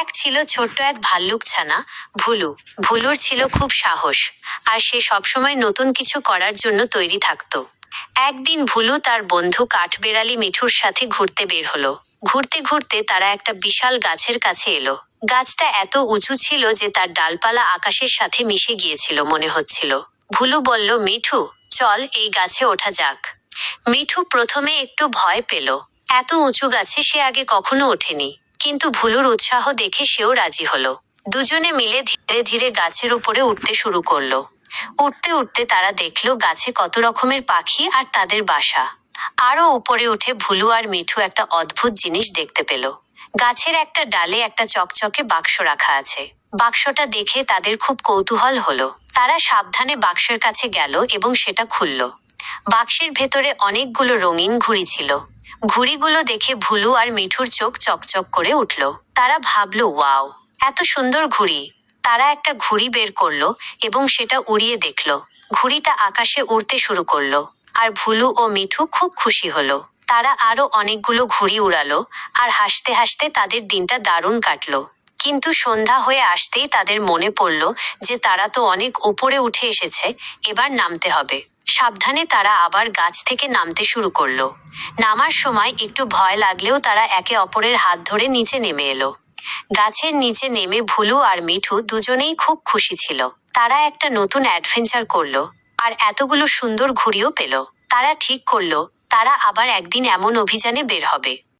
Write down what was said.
এক ছিল ছোট্ট এক ভাল্লুক ছানা ভুলু। ভুলুর ছিল খুব সাহস, আর সে সবসময় নতুন কিছু করার জন্য তৈরি থাকতো। একদিন ভুলু তার বন্ধু কাঠবেড়ালি মিঠুর সাথে ঘুরতে বের হলো। ঘুরতে ঘুরতে তারা একটা বিশাল গাছের কাছে এলো। গাছটা এত উঁচু ছিল যে তার ডালপালা আকাশের সাথে মিশে গিয়েছিল মনে হচ্ছিল। ভুলু বলল, মিঠু, চল এই গাছে ওঠা যাক। মিঠু প্রথমে একটু ভয় পেল। এত উঁচু গাছে সে আগে কখনো ওঠেনি। কিন্তু ভুলুর উৎসাহ দেখে সেও রাজি হলো। দুজনে মিলে ধীরে ধীরে গাছের উপরে উঠতে শুরু করল। উঠতে উঠতে তারা দেখল গাছে কত রকমের পাখি আর তাদের বাসা। আরও উপরে উঠে ভুলু আর মিঠু একটা অদ্ভুত জিনিস দেখতে পেল। গাছের একটা ডালে একটা চকচকে বাক্স রাখা আছে। বাক্সটা দেখে তাদের খুব কৌতূহল হলো। তারা সাবধানে বাক্সের কাছে গেল এবং সেটা খুলল। বাক্সের ভেতরে অনেকগুলো রঙিন ঘুড়ি ছিল। ঘুড়িগুলো দেখে ভুলু আর মিঠুর চোখ চকচক করে উঠল। তারা ভাবল, ওয়াও, এত সুন্দর ঘুড়ি। তারা একটা ঘুড়ি বের করল এবং সেটা উড়িয়ে দেখল। ঘুড়িটা আকাশে উড়তে শুরু করল আর ভুলু ও মিঠু খুব খুশি হলো। তারা আরও অনেকগুলো ঘুড়ি উড়ালো আর হাসতে হাসতে তাদের দিনটা দারুণ কাটলো। কিন্তু সন্ধ্যা হয়ে আসতেই তাদের মনে পড়ল যে তারা তো অনেক উপরে উঠে এসেছে, এবার নামতে হবে। সাবধানে তারা আবার গাছ থেকে নামতে শুরু করল। নামার সময় একটু ভয় লাগলেও তারা একে অপরের হাত ধরে নিচে নেমে এলো। গাছের নিচে নেমে ভুলু আর মিঠু দুজনেই খুব খুশি ছিল। তারা একটা নতুন অ্যাডভেঞ্চার করল আর এতগুলো সুন্দর ঘুড়িও পেল। তারা ঠিক করল, তারা আবার একদিন এমন অভিযানে বের হবে।